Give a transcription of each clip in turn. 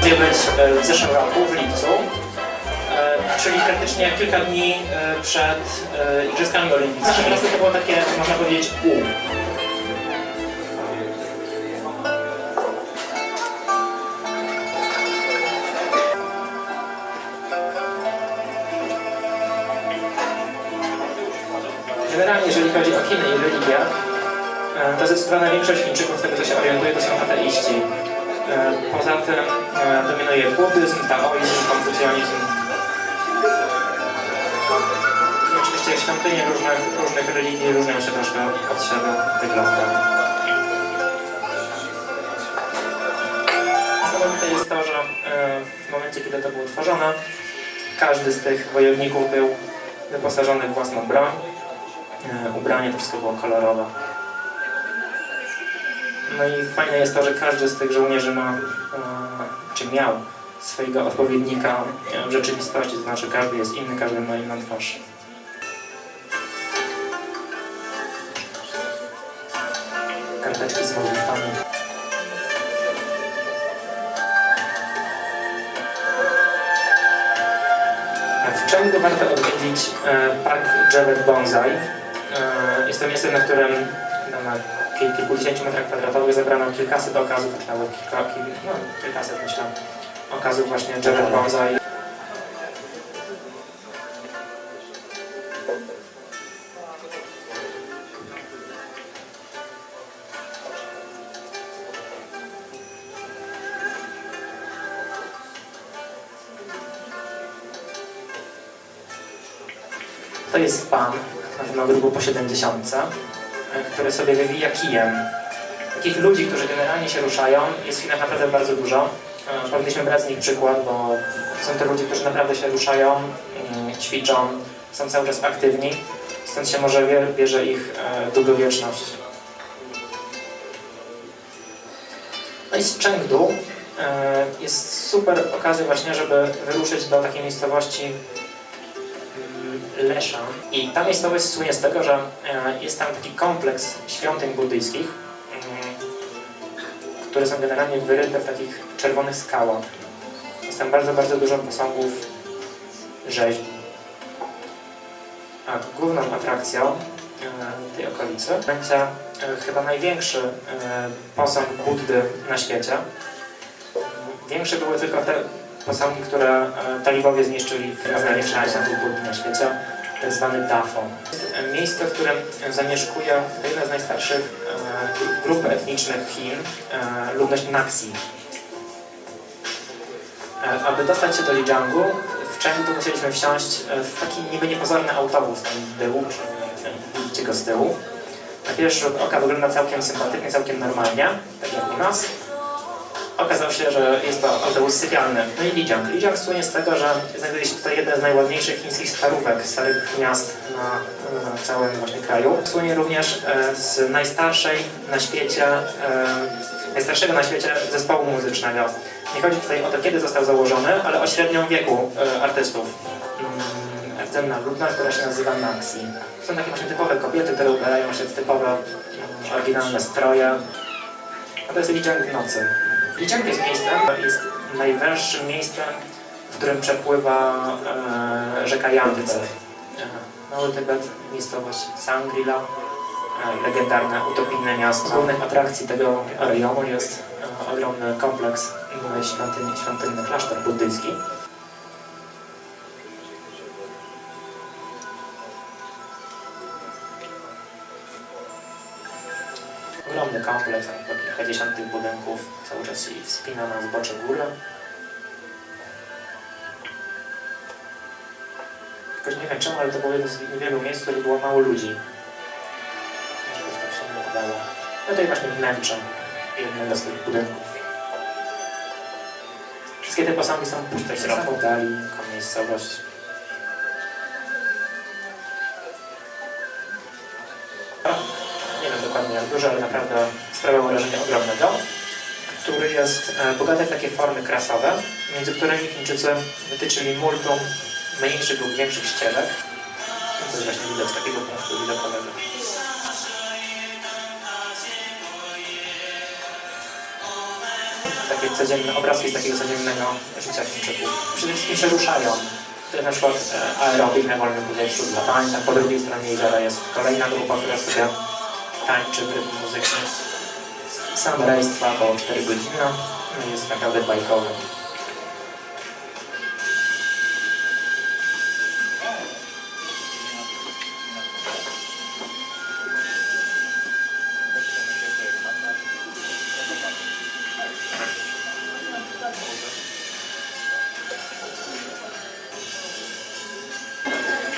Gdzie być e, w zeszłym roku, w lipcu, e, czyli praktycznie kilka dni e, przed Igrzyskami Olimpijskimi. Teraz to było takie, można powiedzieć, U. Generalnie, jeżeli chodzi o Chiny i religię, to zdecydowana większość Chińczyków, z tego co się orientuje, to są ateiści. E, Poza tym e, dominuje buddyzm, taoizm, konfucjonizm. Oczywiście świątynie różnych, różnych religii różnią się troszkę od siebie wyglądem. Niesamowite jest to, że e, w momencie, kiedy to było tworzone, każdy z tych wojowników był wyposażony w własną broń. Ubranie to wszystko było kolorowe. No i fajne jest to, że każdy z tych żołnierzy ma, e, czy miał swojego odpowiednika e, w rzeczywistości, to znaczy każdy jest inny, każdy ma inną twarz. Karteczki z modlitwami. W Chengdu warto odwiedzić e, park Javet Bonsai. Jest to miejsce, na którym na kilkudziesięciu metrach kwadratowych zebrano kilkaset okazów, czy nawet kilka, kil, no, kilkaset myślę, okazów właśnie Javet Bonsai. To jest pan, na pewno grubu po 70, e, który sobie wywija kijem. Takich ludzi, którzy generalnie się ruszają, jest w Chinach naprawdę bardzo dużo. E, Powinniśmy brać z nich przykład, bo są to ludzie, którzy naprawdę się ruszają, mm, ćwiczą, są cały czas aktywni. Stąd się może bierze ich e, długowieczność. No i z Chengdu e, jest super okazja właśnie, żeby wyruszyć do takiej miejscowości Leszan. I ta miejscowość słynie z tego, że e, jest tam taki kompleks świątyń buddyjskich, mm, które są generalnie wyryte w takich czerwonych skałach. Jest tam bardzo, bardzo dużo posągów rzeźb. A główną atrakcją e, tej okolicy będzie e, chyba największy posąg Buddy na świecie. Większe były tylko te posągi, które e, talibowie zniszczyli w największych posągów Buddy na świecie, tak zwany Dafo. Jest miejsce, w którym zamieszkuje jedna z najstarszych e, grup etnicznych Chin, e, ludność Naxi. Aby dostać się do Lijiangu, w Chengdu musieliśmy wsiąść w taki niby niepozorny autobus, tam był, widzicie go z tyłu. Na pierwszy rzut oka wygląda całkiem sympatycznie, całkiem normalnie, tak jak u nas. Okazało się, że jest to autobus sypialny. No i Lijiang. Lijiang słynie z tego, że znajduje się tutaj jedna z najładniejszych chińskich starówek, starych miast na, na całym właśnie kraju. Słynie również e, z najstarszej na świecie, e, najstarszego na świecie zespołu muzycznego. Nie chodzi tutaj o to, kiedy został założony, ale o średnią wieku e, artystów. Mm, Rdzenna ludność, która się nazywa Naxi. Są takie właśnie typowe kobiety, które ubierają się w typowe, mm, oryginalne stroje. A to jest Lijiang w nocy. Lijiang jest miejscem, jest najwęższym miejscem, w którym przepływa e, rzeka Yangtze. E, Mały Tybet, miejscowość Sangrila, e, legendarne, utopijne miasto. Głównych atrakcji tego rejonu jest e, ogromny kompleks świątyni, świątynny klasztor buddyjski. Ogromny kompleks, tam po kilkadziesiąt tych budynków, cały czas się wspina na zbocze góry. Jakoś nie wiem czemu, ale to było jedno z niewielu miejsc, w których było mało ludzi. Jakoś tak się nie udało. No tutaj właśnie wnętrze jednego z tych budynków. Wszystkie te posągi są puste w środku. Dali, jako miejscowość. Jak ale naprawdę sprawiał wrażenie ogromnego, który jest e, bogaty w takie formy krasowe, między którymi Chińczycy wytyczyli multum mniejszych lub większych ścieżek. To jest właśnie widać z takiego punktu widokowego. takie codzienne obrazki z takiego codziennego życia Chińczyków. Przede wszystkim się ruszają. To na przykład e, aerobik na wolnym powietrzu dla tańca. Po drugiej stronie jeziora jest kolejna grupa, która sobie tańczy w rytm muzyczny. Sam rejs trwa około 4 godziny. No, Jest naprawdę bajkowy.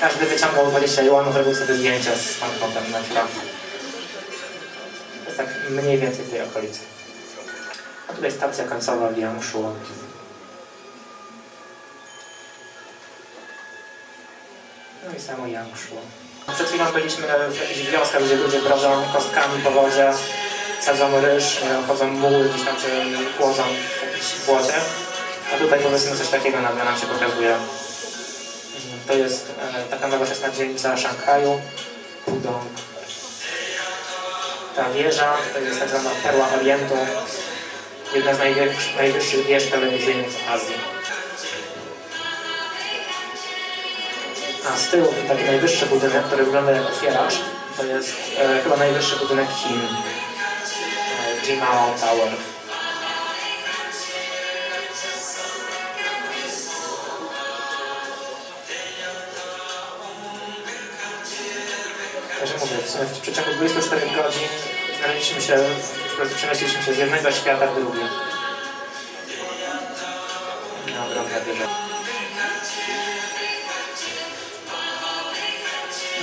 Każdy wyciągał 20 juanów, robił sobie zdjęcia z banknotem na chwilę. Tak mniej więcej w tej okolicy. A tutaj stacja końcowa w Yangshuo. No i samo Yangshuo. Przed chwilą byliśmy w wioskach, gdzie ludzie brodzą kostkami po wodzie, sadzą ryż, wiem, chodzą muły gdzieś tam, czy chłodzą w jakimś błocie. A tutaj powiedzmy coś takiego nagle nam się pokazuje. To jest e, taka nowoczesna dzielnica Szanghaju, Pudong. Ta wieża to jest tak zwana perła Orientu, jedna z najwyższych, najwyższych wież telewizyjnych w Azji. A z tyłu taki najwyższy budynek, który wygląda jak otwieracz, to jest e, chyba najwyższy budynek Chin. E, Jimao Tower. Także mówię, w sumie w przeciągu 24 godzin znaleźliśmy się, prostu przenieśliśmy się z jednego świata w drugi. No, ogromna wieża.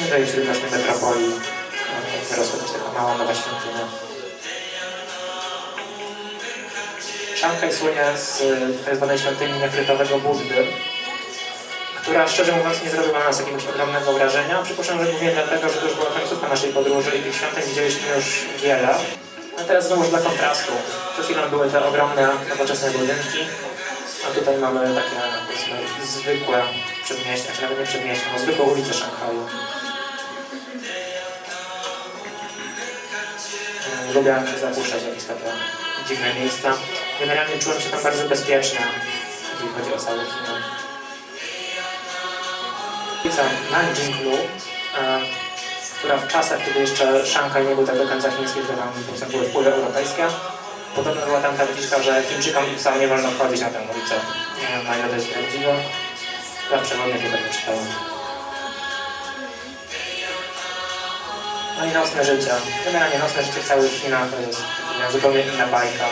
No to jest widoczny metropolii. No, Wyrosła też taka mała nowa świątynia. Szanghaj słynie z zwanej świątyni nefrytowego Buddy, która szczerze mówiąc nie zrobiła na nas jakiegoś ogromnego wrażenia. Przypuszczam, że głównie dlatego, że to już była końcówka naszej podróży i tych świątyń widzieliśmy już wiele. A teraz znowu dla kontrastu. Przed chwilą były te ogromne, nowoczesne budynki, a tutaj mamy takie powiedzmy zwykłe przedmieścia, czy nawet nie przedmieścia, no zwykłe ulice Szanghaju. Mm, Lubię się zapuszczać jakieś takie dziwne miejsca. Generalnie czułem się tam bardzo bezpiecznie, jeżeli chodzi o cały Chiny. Ulica Nanjinglu, e, która w czasach, kiedy jeszcze Szanghaj nie był tak do końca chiński, że tam były wpływy europejskie, podobno była tam tabliczka, że Chińczykom i nie wolno wchodzić na tę ulicę. Nie wiem, na ile to jest prawdziwe. Ja w przewodniach chyba nie czytałem. No i nocne życie. Generalnie nocne życie w całych Chinach to jest zupełnie inna bajka.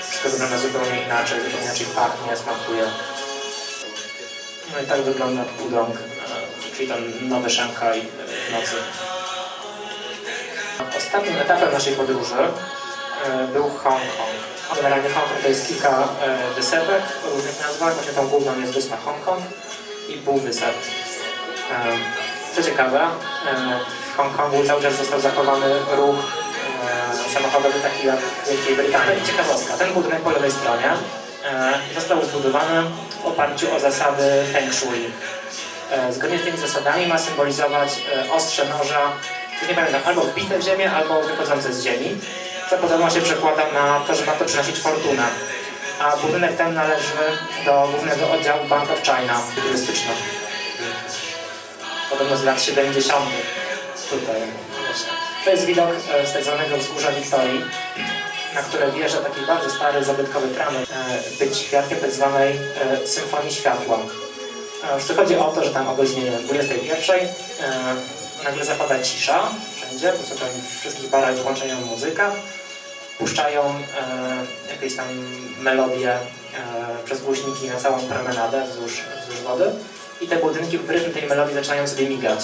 Wszystko wygląda zupełnie inaczej, zupełnie inaczej pachnie, smakuje. No i tak wygląda Pudong, czyli ten nowy Szanghaj w nocy. Ostatnim etapem naszej podróży e, był Hongkong. Generalnie Hongkong to jest kilka e, wysepek o różnych nazwach. Właśnie tą główną jest wyspa Hongkong i półwysep. E, Co ciekawe, w Hongkongu cały czas został zachowany ruch samochodowy taki jak w Wielkiej Brytanii. Ciekawostka, ten budynek po lewej stronie został zbudowany w oparciu o zasady Feng Shui. E, Zgodnie z tymi zasadami ma symbolizować e, ostrze noża, nie pamiętam, albo wbite w ziemię, albo wychodzące z ziemi, co podobno się przekłada na to, że ma to przynosić fortunę. A budynek ten należy do głównego oddziału Bank of China, turystycznego. Podobno z lat 70. Tutaj. To jest widok e, z tak zwanego wzgórza Wiktorii, na które wjeżdża taki bardzo stary, zabytkowy e, być świadkiem tak zwanej symfonii światła. E, co chodzi o to, że tam o godzinie 21 e, nagle zapada cisza wszędzie, po co tam w wszystkich barach włączają muzykę, puszczają e, jakieś tam melodie e, przez głośniki na całą promenadę wzdłuż, wzdłuż wody i te budynki w rytm tej melodii zaczynają sobie migać.